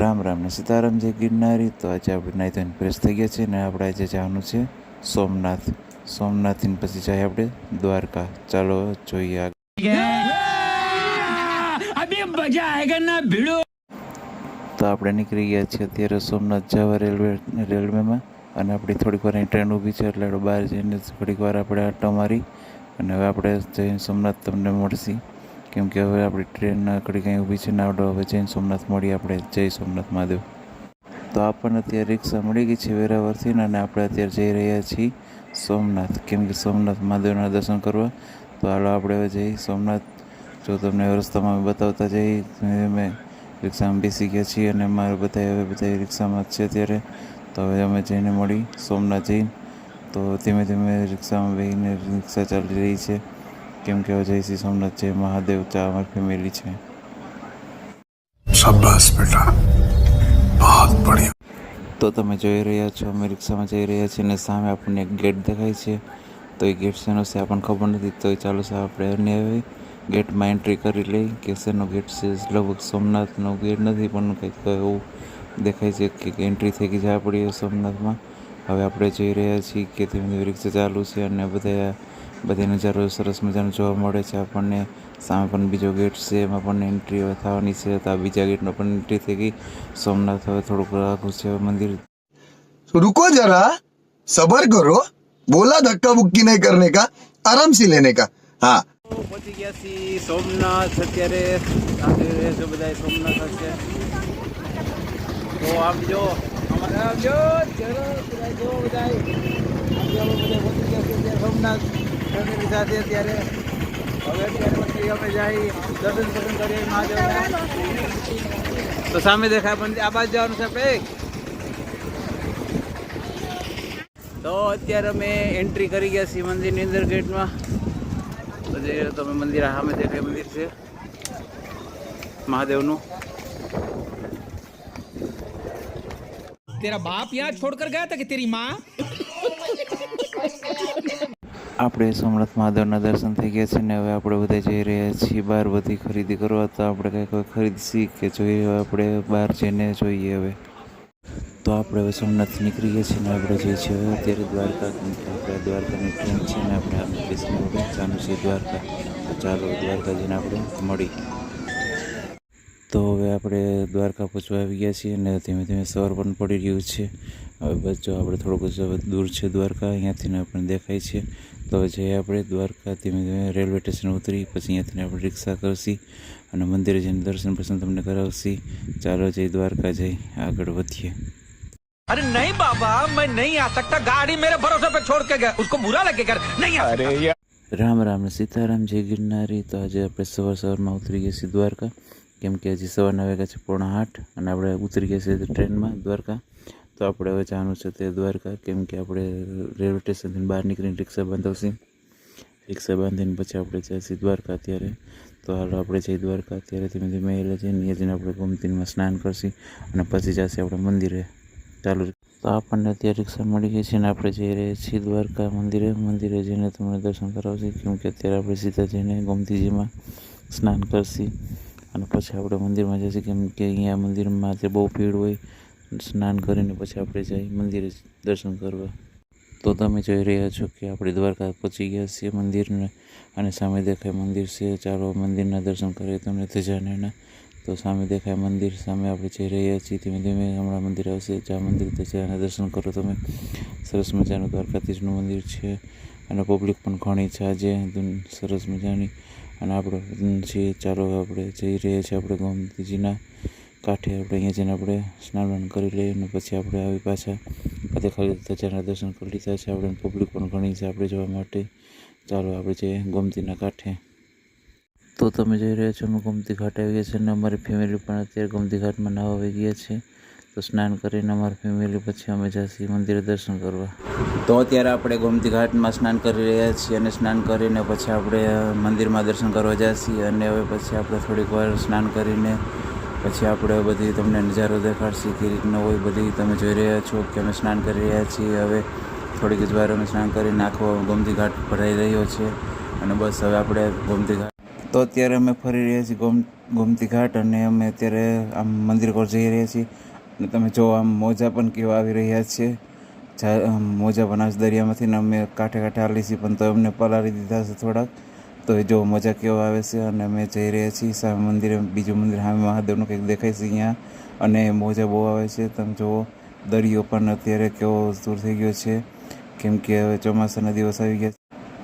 રામ રામ ને સીતારામ જે ગિરનારી. તો આજે આપણે નાહી ધોઈને ફ્રેશ થઈ ગયા છે ને આપણે આજે જવાનું છે સોમનાથ. સોમનાથ ને પછી જાય આપણે દ્વારકા. ચાલો જોઈએ આગળ. તો આપણે નીકળી ગયા છીએ અત્યારે સોમનાથ જવા રેલવે રેલવેમાં. અને આપણી થોડીક વાર ટ્રેન ઊભી છે એટલે બહાર જઈને થોડીક વાર આપણે આટો મારી. અને હવે આપણે જઈને સોમનાથ તમને મળશે. કેમ કે હવે આપણી ટ્રેન ઘડી કંઈ ઊભી છે ને આપણે હવે જઈને સોમનાથ મળી આપણે. જય સોમનાથ મહાદેવ. તો આપણને અત્યારે રિક્ષા મળી ગઈ છે વેરાવરથી અને આપણે અત્યારે જઈ રહ્યા છીએ સોમનાથ. કેમ કે સોમનાથ મહાદેવના દર્શન કરવા. તો હાલો આપણે હવે જઈ સોમનાથ. જો તમને રસ્તામાં બતાવતા જઈ અમે રિક્ષામાં બેસી ગયા છીએ અને મારે બધા હવે બધા રિક્ષામાં જ છે અત્યારે. તો હવે અમે જઈને મળી સોમનાથ જઈને. તો ધીમે ધીમે રિક્ષામાં બેહીને રિક્ષા ચાલી રહી છે. કેમ કે જય શ્રી સોમનાથ જય મહાદેવ ચા અમારી ફેમિલી છે. શાબાશ બેટા. બહુત બઢિયા. તો તમે જોઈ રહ્યા છો અમે રિક્ષામાં જઈ રહ્યા છીએ અને સામે આપણને એક ગેટ દેખાય છે. તો એ ગેટ શેનો છે આપણને ખબર નથી. તો ચાલો સાહેબ આપણે આવી ગેટમાં એન્ટ્રી કરી લઈ કે શેનો ગેટ છે. લગભગ સોમનાથનો ગેટ નથી પણ કંઈક એવું દેખાય છે કે એન્ટ્રી થઈ ગઈ છે આપણી સોમનાથમાં. હવે આપણે જઈ રહ્યા છીએ કે ધીમે ધીમે રિક્ષા ચાલુ છે અને બધા બધી નજારો સરસ મજાનો જોવા મળે છે આપણને સામે પણ બીજો ગેટ છે એમાં પણ એન્ટ્રી હવે થવાની છે તો આ બીજા ગેટમાં પણ એન્ટ્રી થઈ ગઈ સોમનાથ હવે થોડુંક આખું છે મંદિર तो रुको जरा सबर करो बोला धक्का बुक्की नहीं करने का आराम से लेने का हाँ પહોંચી ગયા છીએ સોમનાથ અત્યારે સાથે રહેશે બધા સોમનાથ હશે તો આમ જો અમારે આમ જો ચલો બધા જો બધા આમ જો અમે બધા પહોંચી ગયા છીએ અત્યારે સોમનાથ ફેમિલી સાથે અત્યારે હવે અત્યારે પછી અમે જાય દર્શન દર્શન કરીએ મહાદેવના તો સામે દેખાય પણ આ બાજુ જવાનું છે આપણે તો અત્યારે અમે એન્ટ્રી કરી ગયા છીએ મંદિરની અંદર ગેટમાં પછી તમે મંદિર આ સામે દેખાય મંદિર છે મહાદેવનું तेरा बाप यहाँ छोड़कर गया था कि तेरी माँ આપણે સોમનાથ મહાદેવના દર્શન થઈ ગયા છે ને હવે આપણે બધા જઈ રહ્યા છીએ બહાર બધી ખરીદી કરવા, તો આપણે કંઈક હવે ખરીદશી કે જોઈએ? હવે આપણે બહાર જઈને જોઈએ હવે. તો આપણે હવે સોમનાથ નીકળી ગયા છીએ ને આપણે જઈએ છીએ હવે અત્યારે દ્વારકા આપણે દ્વારકાની ટ્રેન છે ને આપણે ચાલુ છે દ્વારકા. તો ચાલો દ્વારકા જઈને આપણે મળી. તો હવે આપણે દ્વારકા પહોંચવા આવી ગયા છીએ અને ધીમે ધીમે સવાર પણ પડી રહ્યું છે હવે બસ જો આપણે થોડુંક જ હવે દૂર છે દ્વારકા અહીંયાથી ને આપણને દેખાય છે તો હવે જઈએ આપણે દ્વારકા ધીમે ધીમે રેલવે સ્ટેશન ઉતરી પછી અહીંયાથી આપણે રિક્ષા કરશી અને મંદિરે જઈને દર્શન પ્રસન્ન તમને કરાવશી ચાલો જઈ દ્વારકા જઈ આગળ વધીએ अरे नहीं बाबा मैं नहीं आ सकता गाड़ी मेरे भरोसे पे छोड़ के गया उसको बुरा लगेगा नहीं आ अरे રામ રામ ને સીતારામ જય ગિરનારી તો આજે આપણે સવાર સવારમાં ઉતરી ગયા છીએ દ્વારકા કેમ કે હજી સવારના વાગ્યા છે પોણા આઠ અને આપણે ઉતરી ગયા છીએ ટ્રેનમાં દ્વારકા. તો આપણે હવે જવાનું છે તે દ્વારકા, કેમ કે આપણે રેલવે સ્ટેશનથી બહાર નીકળીને રિક્ષા બાંધવશી. રિક્ષા બાંધીને પછી આપણે જઈશું દ્વારકા અત્યારે. તો હાલ આપણે જઈ દ્વારકા. અત્યારે ધીમે ધીમે એટલે જઈને અહીંયા આપણે ગમતીમાં સ્નાન કરશી અને પછી જશે આપણે મંદિરે. ચાલુ. તો આપણને અત્યારે રિક્ષા મળી ગઈ છે અને આપણે જઈ રહ્યા છીએ દ્વારકા મંદિરે. મંદિરે જઈને તમને દર્શન કરાવશે, કેમ કે અત્યારે આપણે સીધા જઈને ગોમતીજીમાં સ્નાન કરશી. અને પછી આપણે મંદિરમાં જઈશું કેમ કે અહીંયા મંદિરમાં તે બહુ ભીડ હોય, સ્નાન કરીને પછી આપણે જઈ મંદિરે દર્શન કરવા. તો તમે જોઈ રહ્યા છો કે આપણે દ્વારકા પહોંચી ગયા છીએ મંદિરને અને સામે દેખાય મંદિર છે. ચાલો મંદિરના દર્શન કરીએ તમને ધજાનેના તો સામે દેખાય મંદિર, સામે આપણે જઈ રહ્યા છીએ. ધીમે ધીમે હમણાં મંદિર આવશે. જ્યાં મંદિર ધજાના દર્શન કરો તમે. સરસ મજાનું દ્વારકાધીશનું મંદિર છે અને પબ્લિક પણ ઘણી છે આજે. સરસ મજાની અને આપણે છીએ ચાલો આપણે જઈ રહ્યા છીએ આપણે ગોમતીજીના કાંઠે આપણે અહીંયા જઈને આપણે સ્નાન કરી લઈએ અને પછી આપણે આવી પાછા ખાતે ખાલી ધજાના દર્શન કરી લીધા છે. આપણે પબ્લિક પણ ઘણી છે આપણે જોવા માટે. ચાલો આપણે જઈએ ગોમતીના કાંઠે. તો તમે જોઈ રહ્યા છો અમે ગોમતી ઘાટ આવી ગયા છે અને અમારી ફેમિલી પણ અત્યારે ગોમતી ઘાટમાં નાહવા આવી ગયા છે. તો સ્નાન કરીને અમારી ફેમિલી પછી અમે જઈશું મંદિરે દર્શન કરવા. તો અત્યારે આપણે ગોમતી ઘાટમાં સ્નાન કરી રહ્યા છીએ અને સ્નાન કરીને પછી આપણે મંદિરમાં દર્શન કરવા જઈશું અને હવે પછી આપણે થોડીક વાર સ્નાન કરીને પછી આપણે બધી તમને નજારો દેખાડશી કે રીતનો હોય બધી તમે જોઈ રહ્યા છો કે અમે સ્નાન કરી રહ્યા છીએ. હવે થોડીક જ વાર અમે સ્નાન કરીને આખો ગોમતી ઘાટ ભરાઈ રહ્યો છે અને બસ હવે આપણે ગોમતી ઘાટ. તો અત્યારે અમે ફરી રહ્યા છીએ ગોમ, ગોમતી ઘાટ અને અમે અત્યારે આમ મંદિર પર જઈ રહ્યા છીએ. અને તમે જો આમ મોજા પણ કેવા આવી રહ્યા છે. મોજા બનાસ દરિયામાંથી ને અમે કાંઠે કાંઠે હાલી છીએ, પણ તો અમને પલાળી દીધા છે થોડાક. તો એ જો મોજા કેવા આવે છે અને અમે જઈ રહ્યા છીએ સામે મંદિરે, બીજું મંદિર સામે મહાદેવનું કંઈક દેખાય છે અહીંયા. અને મોજા બહુ આવે છે. તમે જુઓ, દરિયો પણ અત્યારે કેવો દૂર થઈ ગયો છે. કેમ કે હવે ચોમાસાના દિવસ આવી ગયા છે.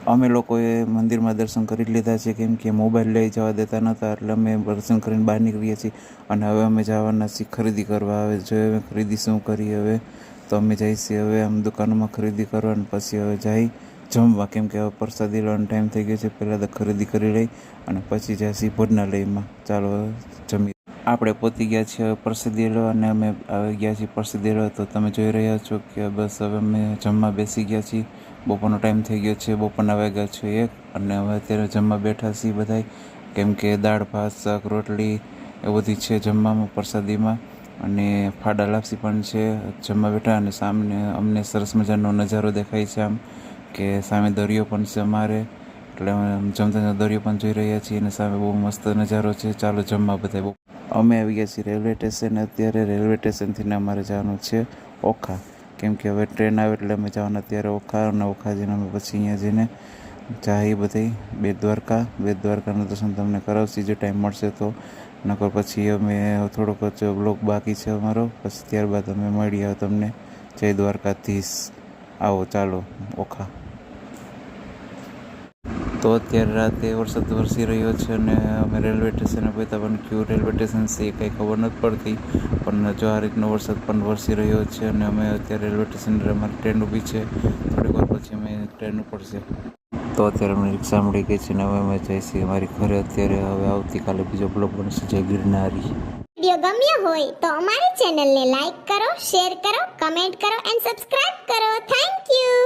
અમે લોકોએ મંદિરમાં દર્શન કરી લીધા છે, કેમ કે મોબાઈલ લઈ જવા દેતા નહોતા એટલે અમે દર્શન કરીને બહાર નીકળીએ છીએ. અને હવે અમે જવાના છીએ ખરીદી કરવા. હવે જોઈએ હવે ખરીદી શું કરી હવે? તો અમે છીએ હવે આમ દુકાનોમાં ખરીદી કરવા અને પછી હવે જઈ જમવા. કેમ કે હવે પ્રસાદી લેવાનો ટાઈમ થઈ ગયો છે. પહેલાં તો ખરીદી કરી લઈ અને પછી જઈશું ભોજનાલયમાં. ચાલો જમી આપણે પહોંચી ગયા છીએ હવે પ્રસિદ્ધિ લેવા અને અમે આવી ગયા છીએ પ્રસિદ્ધિ લેવા. તો તમે જોઈ રહ્યા છો કે બસ હવે અમે જમવા બેસી ગયા છીએ. બપોરનો ટાઈમ થઈ ગયો છે બપોરના વાગ્યા છે એક, અને હવે અત્યારે જમવા બેઠા છીએ બધાય. કેમ કે દાળ, ભાત, શાક, રોટલી એ બધી છે જમવામાં, પ્રસાદીમાં. અને ફાડા લાપસી પણ છે. જમવા બેઠા અને સામને, અમને સરસ મજાનો નજારો દેખાય છે આમ, કે સામે દરિયો પણ છે અમારે. એટલે જમતા દરિયો પણ જોઈ રહ્યા છીએ અને સામે બહુ મસ્ત નજારો છે. ચાલો જમવા બધા બહુ. અમે આવી ગયા છીએ રેલવે સ્ટેશન. અત્યારે રેલવે સ્ટેશનથી અમારે જવાનું છે ઓખા. કેમ કે હવે ટ્રેન આવે એટલે અમે જવાના અત્યારે ઓખા અને ઓખા જઈને અમે પછી અહીંયા જઈને જાય બધી, બે દ્વારકા, બે દ્વારકાનું દર્શન તમને કરાવશી જો ટાઈમ મળશે તો. નકર પછી અમે થોડોક જ બ્લોક બાકી છે અમારો, પછી ત્યારબાદ અમે મળીએ હવે તમને. જય દ્વારકાધીશ. આવો, ચાલો, ઓખા. તો અત્યારે રાતે વરસાદ વરસી રહ્યો છે અને અમે રેલવે સ્ટેશને પહોંચ્યા પણ ક્યુ રેલવે સ્ટેશન છે એ કંઈ ખબર નથી પડતી. પણ જો આ રીતનો વરસાદ પણ વરસી રહ્યો છે અને અમે અત્યારે રેલવે સ્ટેશન અમારી ટ્રેન ઊભી છે. થોડીક વાર પછી અમે ટ્રેન ઉપડશે તો અત્યારે અમને રિક્ષા મળી ગઈ છે અને હવે અમે જઈશું અમારી ઘરે. અત્યારે હવે આવતીકાલે બીજો બ્લોગ બનશે, જય ગિરનારી. વીડિયો ગમ્યો હોય તો અમારી ચેનલને લાઈક કરો, શેર કરો, કમેન્ટ કરો, એન્ડ સબસ્ક્રાઇબ કરો. Thank you.